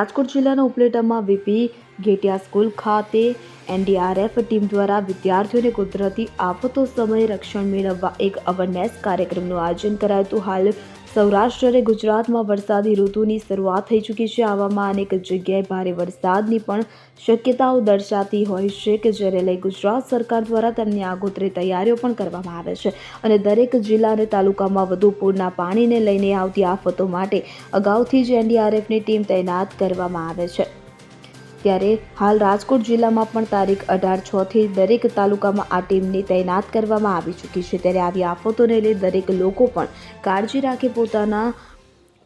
રાજકોટ જિલ્લાના ઉપલેટામાં VP Ghetiya school ખાતે એનડીઆરએફ ટીમ દ્વારા વિદ્યાર્થીઓને કુદરતી આફતો સમયે રક્ષણ મેળવવા એક અવેરનેસ કાર્યક્રમનું આયોજન કરાયું હતું. હાલ સૌરાષ્ટ્ર અને ગુજરાતમાં વરસાદી ઋતુની શરૂઆત થઈ ચૂકી છે. આવામાં અનેક જગ્યાએ ભારે વરસાદની પણ શક્યતાઓ દર્શાતી હોય છે કે જેને લઈ ગુજરાત સરકાર દ્વારા તેમની આગોતરી તૈયારીઓ પણ કરવામાં આવે છે અને દરેક જિલ્લા અને તાલુકામાં વધુ પૂરના પાણીને લઈને આવતી આફતો માટે અગાઉથી જ એનડીઆરએફની ટીમ તૈનાત કરવામાં આવે છે. ત્યારે હાલ રાજકોટ જિલ્લામાં પણ તારીખ અઢાર છ થી દરેક તાલુકામાં આ ટીમની તૈનાત કરવામાં આવી ચૂકી છે. ત્યારે આવી આફતોને લઈ દરેક લોકો પણ કાળજી રાખી પોતાના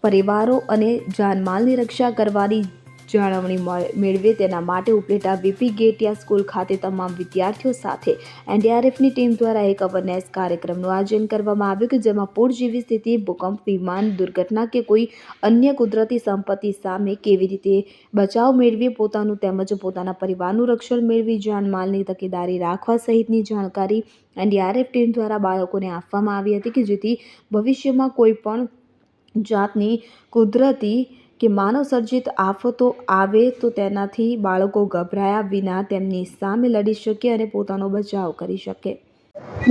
પરિવારો અને જાનમાલની રક્ષા કરવાની જાળવણી મળ- મેળવે તેના માટે ઉપલેટા વીપી ગેટિયા સ્કૂલ ખાતે તમામ વિદ્યાર્થીઓ સાથે એનડીઆરએફની ટીમ દ્વારા એક અવેરનેસ કાર્યક્રમનું આયોજન કરવામાં આવ્યું કે જેમાં પૂર જેવી સ્થિતિ, ભૂકંપ, વિમાન, દુર્ઘટના કે કોઈ અન્ય કુદરતી સંપત્તિ સામે કેવી રીતે બચાવ મેળવી પોતાનું તેમજ પોતાના પરિવારનું રક્ષણ મેળવી, જાનમાલની તકેદારી રાખવા સહિતની જાણકારી એનડીઆરએફ ટીમ દ્વારા બાળકોને આપવામાં આવી હતી કે જેથી ભવિષ્યમાં કોઈ પણ જાતની કુદરતી કે માનવ આફતો આવે તો તેનાથી બાળકો ગભરાયા વિના તેમની સામે લડી શકે અને પોતાનો બચાવ કરી શકે.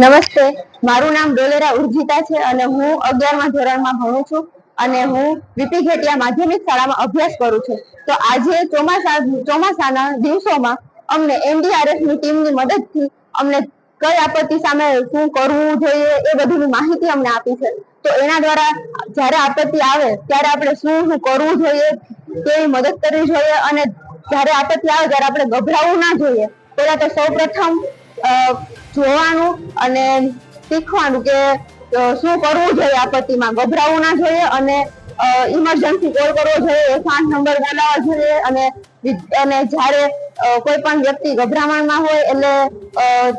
નમસ્તે. મારું નામ ડોલેરા ઉર્જિતા છે અને હું અગિયારમા ધોરણમાં ભણું છું અને હું વીપી ઘેટિયા માધ્યમિક શાળામાં અભ્યાસ કરું છું. તો આજે ચોમાસા, ચોમાસાના દિવસોમાં અમને એનડીઆરએફની ટીમની મદદથી અમને કઈ આપત્તિ સામે શું કરવું જોઈએ એ બધીની માહિતી અમને આપી છે. તો એના દ્વારા જ્યારે આપત્તિ આવે ત્યારે આપણે શું શું કરવું જોઈએ કેવી મદદ કરવી જોઈએ અને જ્યારે આપત્તિ આવે ત્યારે આપણે ગભરાવું ના જોઈએ. પહેલા તો સૌપ્રથમ અ, જોવાનું અને શીખવાનું કે શું કરવું જોઈએ આપત્તિમાં. ગભરાવું ના જોઈએ અને ઇમરજન્સી કોલ કરવો જોઈએ એકસો નંબર બોલાવવા જોઈએ અને અને જ્યારે કોઈ પણ વ્યક્તિ ગભરામણમાં હોય એટલે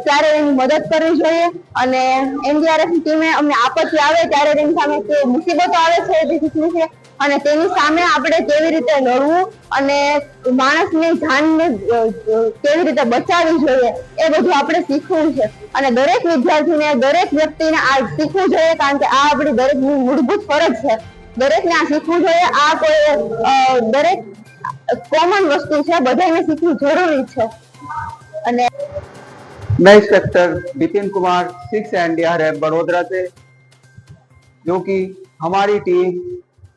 ત્યારે એની મદદ કરવી જોઈએ. અને એનડીઆરએફની ટીમે અમને આપત્તિ આવે ત્યારે તેની સામે જે મુસીબતો આવે છે તે શીખવી છે. અને તેની સામે આપણે કેવી રીતે લડવું અને માણસની જાનને કેવી રીતે બચાવવી જોઈએ એ બધું આપણે શીખવું છે. અને દરેક વિદ્યાર્થીને, દરેક વ્યક્તિને આ શીખવું જોઈએ કારણ કે આ આપણી દરેકની મૂળભૂત ફરજ છે. દરેકને આ શીખવું જોઈએ. આ કોઈ દરેક કોમન વસ્તુ છે બધાને શીખવું જરૂરી છે અને मैं inspector Vipin Kumar six NDRF Vadodara से जो कि हमारी team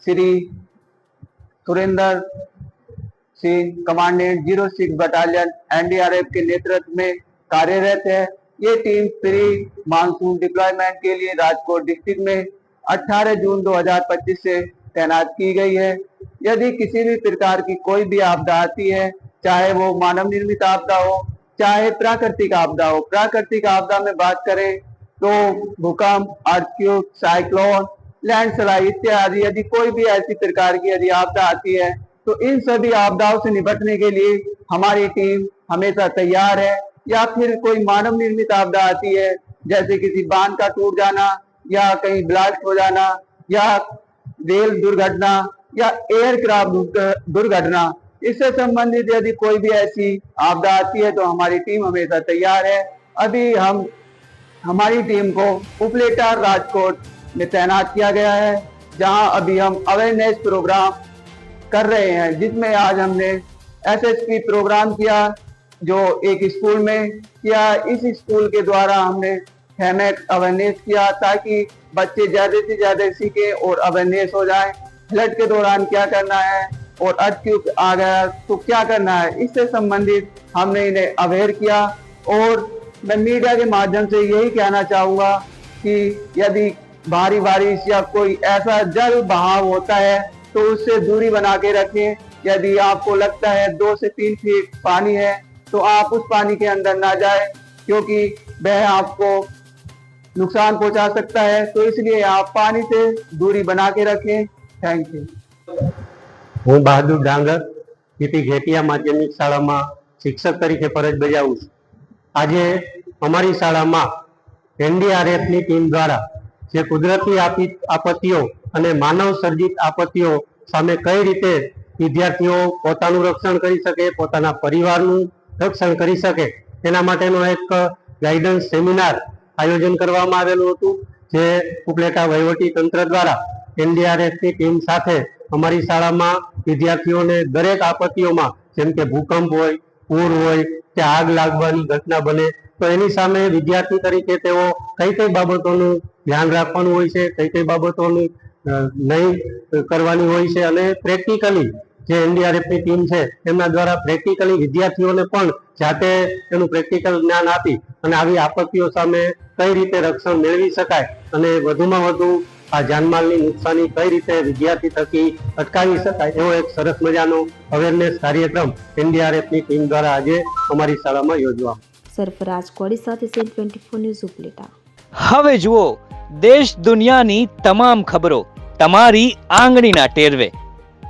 Shri Surendra Singh commandant zero six battalion NDRF के नेतृत्व में कार्यरत है ये टीम प्री मानसून डिप्लॉयमेंट के लिए राजकोट डिस्ट्रिक्ट में 18 जून 2025 से तैनात की गई है। यदि किसी भी प्रकार की कोई भी आपदा आती है, चाहे वो मानव निर्मित आपदा हो, चाहे प्राकृतिक आपदा हो, प्राकृतिक आपदा में बात करें तो भूकंप अर्थक्वेक साइक्लोन लैंडस्लाइड इत्यादि, यदि कोई भी ऐसी प्रकार की यदि आपदा आती है तो इन सभी आपदाओं से निपटने के लिए हमारी टीम हमेशा तैयार है। या फिर कोई मानव निर्मित आपदा आती है, जैसे किसी बाँध का टूट जाना या कहीं ब्लास्ट हो जाना या रेल दुर्घटना या एयरक्राफ्ट दुर्घटना, इससे संबंधित यदि कोई भी ऐसी आपदा आती है तो हमारी टीम हमेशा तैयार है। अभी हम, हमारी टीम को उपलेटा राजकोट में तैनात किया गया है, जहाँ अभी हम अवेयरनेस प्रोग्राम कर रहे हैं, जिसमें आज हमने एसएसपी प्रोग्राम किया, जो एक स्कूल में किया। इस स्कूल के द्वारा हमने हेमेक अवेयरनेस किया ताकि बच्चे ज़्यादा से ज़्यादा सीखे और अवेयरनेस हो जाए। फ्लड के दौरान क्या करना है और अर्थक्वेक आ गया तो क्या करना है? इससे संबंधित हमने इन्हें अवेयर किया और मैं मीडिया के माध्यम से यही कहना चाहूँगा कि यदि भारी बारिश या कोई ऐसा जल बहाव होता है तो उससे दूरी बना के रखें। यदि आपको लगता है दो से तीन फीट पानी है तो आप उस पानी के अंदर ना जाए, क्योंकि वह आपको नुकसान पहुंचा सकता है तो इसलिए आप पानी से दूरी बना के रखें थैंक यू હું બહાદુર ડાંગર પીપી ઘેટિયા માધ્યમિક શાળામાં શિક્ષક તરીકે ફરજ બજાવું છું આજે અમારી શાળામાં એનડીઆરએફની ટીમ દ્વારા જે કુદરતી આપી આપત્તિઓ અને માનવ સર્જિત આપત્તિઓ સામે કઈ રીતે વિદ્યાર્થીઓ પોતાનું રક્ષણ કરી શકે પોતાના પરિવારનું રક્ષણ કરી શકે તેના માટેનો એક ગાઈડન્સ સેમિનાર આયોજન કરવામાં આવેલું હતું, જે ઉપલેટા વહીવટી તંત્ર દ્વારા એનડીઆરએફની ટીમ સાથે અમારી શાળામાં વિદ્યાર્થીઓને દરેક આપત્તિઓમાં, જેમ કે ભૂકંપ હોય, પૂર હોય, કે આગ લાગવાની ઘટના બને, તો એની સામે વિદ્યાર્થી તરીકે તેઓ કઈ કઈ બાબતોનું ધ્યાન રાખવાનું હોય છે કઈ કઈ બાબતોનું નહીં કરવાની હોય છે અને પ્રેક્ટિકલી જે એનડીઆરએફની ટીમ છે એમના દ્વારા પ્રેક્ટિકલી વિદ્યાર્થીઓને પણ જાતે એનું પ્રેક્ટિકલ જ્ઞાન આપી અને આવી આપત્તિઓ સામે કઈ રીતે રક્ષણ મેળવી શકાય અને વધુમાં વધુ આ જાનમાલની નુકસાની કઈ રીતે વિદ્યાર્થી થકી અટકાવી શકાય એવો એક સરસ મજાનો અવેરનેસ કાર્યક્રમ એનડીઆરએફની ટીમ દ્વારા આજે અમારી શાળામાં યોજવા સરફરાજ કોડી સાથે CN twenty four news Upleta. હવે જુઓ દેશ દુનિયાની તમામ ખબરો તમારી આંગળીના ટેરવે.